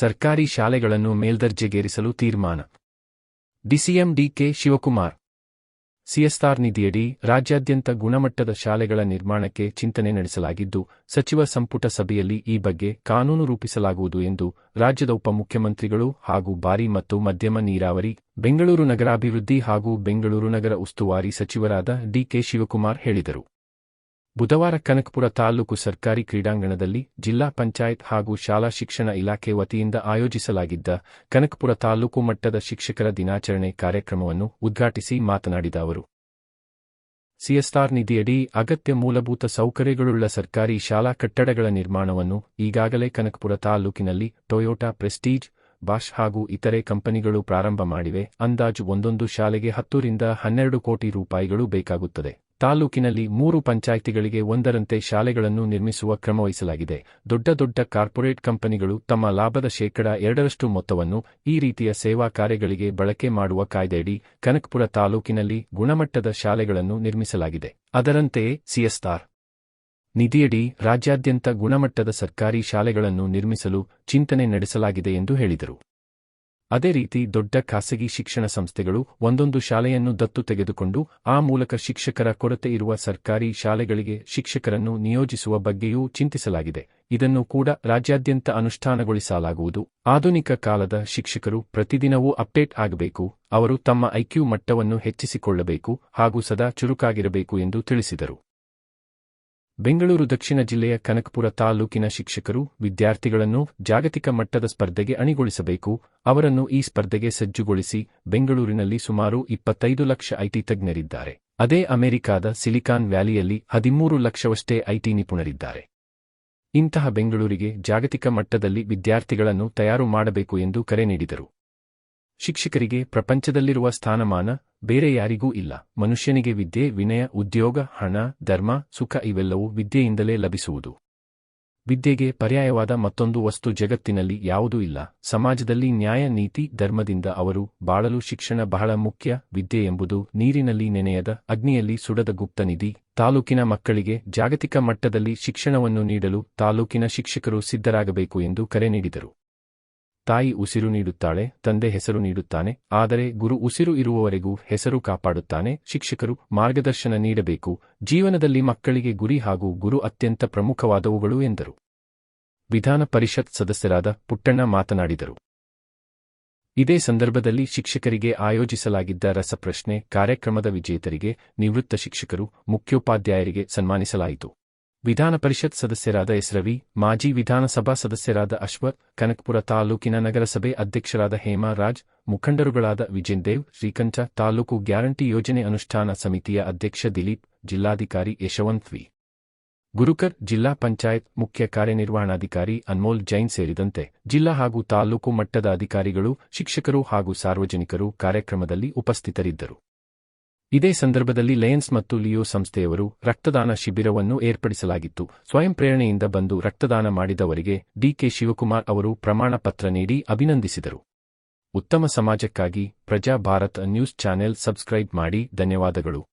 ಸರ್ಕಾರಿ ಶಾಲೆಗಳನ್ನು ಮೇಲ್ದರ್ಜೆಗೇರಿಸಲು ತೀರ್ಮಾನ. ಡಿಸಿಎಂ ಡಿಕೆ ಶಿವಕುಮಾರ್. ಸಿಎಸ್ಆರ್ ನಿಧಿಯಡಿ ರಾಜ್ಯಾದ್ಯಂತ ಗುಣಮಟ್ಟದ ಶಾಲೆಗಳ ನಿರ್ಮಾಣಕ್ಕೆ ಚಿಂತನೆ ನಡೆಸಲಾಗಿದ್ದು, ಸಚಿವ ಸಂಪುಟ ಸಭೆಯಲ್ಲಿ ಈ ಬಗ್ಗೆ ಕಾನೂನು ರೂಪಿಸಲಾಗುವುದು ಎಂದು ರಾಜ್ಯದ ಉಪಮುಖ್ಯಮಂತ್ರಿಗಳು ಹಾಗೂ ಭಾರಿ ಮತ್ತು ಮಧ್ಯಮ ನೀರಾವರಿ, ಬೆಂಗಳೂರು ನಗರಾಭಿವೃದ್ಧಿ ಹಾಗೂ ಬೆಂಗಳೂರು ನಗರ ಉಸ್ತುವಾರಿ ಸಚಿವರಾದ ಡಿಕೆ ಶಿವಕುಮಾರ್ ಹೇಳಿದರು. ಬುಧವಾರ ಕನಕಪುರ ತಾಲೂಕು ಸರ್ಕಾರಿ ಕ್ರೀಡಾಂಗಣದಲ್ಲಿ ಜಿಲ್ಲಾ ಪಂಚಾಯತ್ ಹಾಗೂ ಶಾಲಾ ಶಿಕ್ಷಣ ಇಲಾಖೆ ವತಿಯಿಂದ ಆಯೋಜಿಸಲಾಗಿದ್ದ ಕನಕಪುರ ತಾಲೂಕು ಮಟ್ಟದ ಶಿಕ್ಷಕರ ದಿನಾಚರಣೆ ಕಾರ್ಯಕ್ರಮವನ್ನು ಉದ್ಘಾಟಿಸಿ ಮಾತನಾಡಿದ ಅವರು. ಸಿಎಸ್ಆರ್ ನಿಧಿಯಡಿ ಅಗತ್ಯ ಮೂಲಭೂತ ಸೌಕರ್ಯಗಳುಳ್ಳ ಸರ್ಕಾರಿ ಶಾಲಾ ಕಟ್ಟಡಗಳ ನಿರ್ಮಾಣವನ್ನು ಈಗಾಗಲೇ ಕನಕಪುರ ತಾಲೂಕಿನಲ್ಲಿ ಟೊಯೋಟಾ ಪ್ರೆಸ್ಟೀಜ್, ಬಾಷ್ ಹಾಗೂ ಇತರೆ ಕಂಪನಿಗಳು ಪ್ರಾರಂಭ ಮಾಡಿವೆ. ಅಂದಾಜು ಒಂದೊಂದು ಶಾಲೆಗೆ ಹತ್ತರಿಂದ ಹನ್ನೆರಡು ಕೋಟಿ ರೂಪಾಯಿಗಳು ಬೇಕಾಗುತ್ತದೆ. ತಾಲೂಕಿನಲ್ಲಿ ಮೂರು ಪಂಚಾಯಿತಿಗಳಿಗೆ ಒಂದರಂತೆ ಶಾಲೆಗಳನ್ನು ನಿರ್ಮಿಸುವ ಕ್ರಮವಹಿಸಲಾಗಿದೆ ದೊಡ್ಡ ದೊಡ್ಡ ಕಾರ್ಪೊರೇಟ್ ಕಂಪನಿಗಳು ತಮ್ಮ ಲಾಭದ ಶೇಕಡ ಎರಡರಷ್ಟು ಮೊತ್ತವನ್ನು ಈ ರೀತಿಯ ಸೇವಾ ಕಾರ್ಯಗಳಿಗೆ ಬಳಕೆ ಮಾಡುವ ಕಾಯ್ದೆಯಡಿ ಕನಕಪುರ ತಾಲೂಕಿನಲ್ಲಿ ಗುಣಮಟ್ಟದ ಶಾಲೆಗಳನ್ನು ನಿರ್ಮಿಸಲಾಗಿದೆ. ಅದರಂತೆಯೇ ಸಿಎಸ್ಆರ್ ನಿಧಿಯಡಿ ರಾಜ್ಯಾದ್ಯಂತ ಗುಣಮಟ್ಟದ ಸರ್ಕಾರಿ ಶಾಲೆಗಳನ್ನು ನಿರ್ಮಿಸಲು ಚಿಂತನೆ ನಡೆಸಲಾಗಿದೆ ಎಂದು ಹೇಳಿದರು. ಅದೇ ರೀತಿ ದೊಡ್ಡ ಖಾಸಗಿ ಶಿಕ್ಷಣ ಸಂಸ್ಥೆಗಳು ಒಂದೊಂದು ಶಾಲೆಯನ್ನು ದತ್ತು ತೆಗೆದುಕೊಂಡು ಆ ಮೂಲಕ ಶಿಕ್ಷಕರ ಕೊರತೆ ಇರುವ ಸರ್ಕಾರಿ ಶಾಲೆಗಳಿಗೆ ಶಿಕ್ಷಕರನ್ನು ನಿಯೋಜಿಸುವ ಬಗ್ಗೆಯೂ ಚಿಂತಿಸಲಾಗಿದೆ. ಇದನ್ನು ಕೂಡ ರಾಜ್ಯಾದ್ಯಂತ ಅನುಷ್ಠಾನಗೊಳಿಸಲಾಗುವುದು. ಆಧುನಿಕ ಕಾಲದ ಶಿಕ್ಷಕರು ಪ್ರತಿದಿನವೂ ಅಪ್ಡೇಟ್ ಆಗಬೇಕು, ಅವರು ತಮ್ಮ ಐಕ್ಯೂ ಮಟ್ಟವನ್ನು ಹೆಚ್ಚಿಸಿಕೊಳ್ಳಬೇಕು ಹಾಗೂ ಸದಾ ಚುರುಕಾಗಿರಬೇಕು ಎಂದು ತಿಳಿಸಿದರು. ಬೆಂಗಳೂರು ದಕ್ಷಿಣ ಜಿಲ್ಲೆಯ ಕನಕಪುರ ತಾಲೂಕಿನ ಶಿಕ್ಷಕರು ವಿದ್ಯಾರ್ಥಿಗಳನ್ನು ಜಾಗತಿಕ ಮಟ್ಟದ ಸ್ಪರ್ಧೆಗೆ ಅಣಿಗೊಳಿಸಬೇಕು. ಅವರನ್ನು ಈ ಸ್ಪರ್ಧೆಗೆ ಸಜ್ಜುಗೊಳಿಸಿ ಬೆಂಗಳೂರಿನಲ್ಲಿ ಸುಮಾರು ಇಪ್ಪತ್ತೈದು ಲಕ್ಷ ಐಟಿ ತಜ್ಞರಿದ್ದಾರೆ. ಅದೇ ಅಮೆರಿಕಾದ ಸಿಲಿಕಾನ್ ವ್ಯಾಲಿಯಲ್ಲಿ ಹದಿಮೂರು ಲಕ್ಷವಷ್ಟೇ ಐಟಿ ನಿಪುಣರಿದ್ದಾರೆ. ಇಂತಹ ಬೆಂಗಳೂರಿಗೆ ಜಾಗತಿಕ ಮಟ್ಟದಲ್ಲಿ ವಿದ್ಯಾರ್ಥಿಗಳನ್ನು ತಯಾರು ಮಾಡಬೇಕು ಎಂದು ಕರೆ ನೀಡಿದರು. ಶಿಕ್ಷಕರಿಗೆ ಪ್ರಪಂಚದಲ್ಲಿರುವ ಸ್ಥಾನಮಾನ ಬೇರೆ ಯಾರಿಗೂ ಇಲ್ಲ. ಮನುಷ್ಯನಿಗೆ ವಿದ್ಯೆ, ವಿನಯ, ಉದ್ಯೋಗ, ಹಣ, ಧರ್ಮ, ಸುಖ ಇವೆಲ್ಲವೂ ವಿದ್ಯೆಯಿಂದಲೇ ಲಭಿಸುವುದು. ವಿದ್ಯೆಗೆ ಪರ್ಯಾಯವಾದ ಮತ್ತೊಂದು ವಸ್ತು ಜಗತ್ತಿನಲ್ಲಿ ಯಾವುದೂ ಇಲ್ಲ. ಸಮಾಜದಲ್ಲಿ ನ್ಯಾಯ, ನೀತಿ, ಧರ್ಮದಿಂದ ಅವರು ಬಾಳಲು ಶಿಕ್ಷಣ ಬಹಳ ಮುಖ್ಯ. ವಿದ್ಯೆ ಎಂಬುದು ನೀರಿನಲ್ಲಿ ನೆನೆಯದ, ಅಗ್ನಿಯಲ್ಲಿ ಸುಡದ ಗುಪ್ತನಿಧಿ ತಾಲೂಕಿನ ಮಕ್ಕಳಿಗೆ ಜಾಗತಿಕ ಮಟ್ಟದಲ್ಲಿ ಶಿಕ್ಷಣವನ್ನು ನೀಡಲು ತಾಲೂಕಿನ ಶಿಕ್ಷಕರು ಸಿದ್ಧರಾಗಬೇಕು ಎಂದು ಕರೆ ನೀಡಿದರು. ತಾಯಿ ಉಸಿರು ನೀಡುತ್ತಾಳೆ, ತಂದೆ ಹೆಸರು ನೀಡುತ್ತಾನೆ, ಆದರೆ ಗುರು ಉಸಿರು ಇರುವವರೆಗೂ ಹೆಸರು ಕಾಪಾಡುತ್ತಾನೆ, ಶಿಕ್ಷಕರು ಮಾರ್ಗದರ್ಶನ ನೀಡಬೇಕು, ಜೀವನದಲ್ಲಿ ಮಕ್ಕಳಿಗೆ ಗುರಿ ಹಾಗೂ ಗುರು ಅತ್ಯಂತ ಪ್ರಮುಖವಾದವುಗಳು ಎಂದರು. ವಿಧಾನ ಪರಿಷತ್ ಸದಸ್ಯರಾದ ಪುಟ್ಟಣ್ಣ ಮಾತನಾಡಿದರು. ಇದೇ ಸಂದರ್ಭದಲ್ಲಿ ಶಿಕ್ಷಕರಿಗೆ ಆಯೋಜಿಸಲಾಗಿದ್ದ ರಸಪ್ರಶ್ನೆ ಕಾರ್ಯಕ್ರಮದ ವಿಜೇತರಿಗೆ ನಿವೃತ್ತ ಶಿಕ್ಷಕರು, ಮುಖ್ಯೋಪಾಧ್ಯಾಯರಿಗೆ ಸನ್ಮಾನಿಸಲಾಯಿತು. ವಿಧಾನ ಪರಿಷತ್ ಸದಸ್ಯರಾದ ಎಸ್ರವಿ ಮಾಜಿ ವಿಧಾನಸಭಾ ಸದಸ್ಯರಾದ ಅಶ್ವಥ್, ಕನಕಪುರ ತಾಲೂಕಿನ ನಗರಸಭೆ ಅಧ್ಯಕ್ಷರಾದ ಹೇಮಾ ರಾಜ್, ಮುಖಂಡರುಗಳಾದ ವಿಜಯದೇವ್ ಶ್ರೀಕಂಠ, ತಾಲೂಕು ಗ್ಯಾರಂಟಿ ಯೋಜನೆ ಅನುಷ್ಠಾನ ಸಮಿತಿಯ ಅಧ್ಯಕ್ಷ ದಿಲೀಪ್, ಜಿಲ್ಲಾಧಿಕಾರಿ ಯಶವಂತ್ ವಿ. ಗುರುಕರ್, ಜಿಲ್ಲಾ ಪಂಚಾಯತ್ ಮುಖ್ಯ ಕಾರ್ಯನಿರ್ವಹಣಾಧಿಕಾರಿ ಅನ್ಮೋಲ್ ಜೈನ್ ಸೇರಿದಂತೆ ಜಿಲ್ಲಾ ಹಾಗೂ ತಾಲೂಕು ಮಟ್ಟದ ಅಧಿಕಾರಿಗಳು, ಶಿಕ್ಷಕರು ಹಾಗೂ ಸಾರ್ವಜನಿಕರು ಕಾರ್ಯಕ್ರಮದಲ್ಲಿ ಉಪಸ್ಥಿತರಿದ್ದರು. ಇದೇ ಸಂದರ್ಭದಲ್ಲಿ ಲಯನ್ಸ್ ಮತ್ತು ಲಿಯೋ ಸಂಸ್ಥೆಯವರು ರಕ್ತದಾನ ಶಿಬಿರವನ್ನು ಏರ್ಪಡಿಸಲಾಗಿತ್ತು. ಸ್ವಯಂ ಪ್ರೇರಣೆಯಿಂದ ಬಂದು ರಕ್ತದಾನ ಮಾಡಿದವರಿಗೆ ಡಿಕೆ ಶಿವಕುಮಾರ್ ಅವರು ಪ್ರಮಾಣ ಪತ್ರ ನೀಡಿ ಅಭಿನಂದಿಸಿದರು. ಉತ್ತಮ ಸಮಾಜಕ್ಕಾಗಿ ಪ್ರಜಾ ಭಾರತ್ ನ್ಯೂಸ್ ಚಾನೆಲ್ ಸಬ್ಸ್ಕ್ರೈಬ್ ಮಾಡಿ, ಧನ್ಯವಾದಗಳು.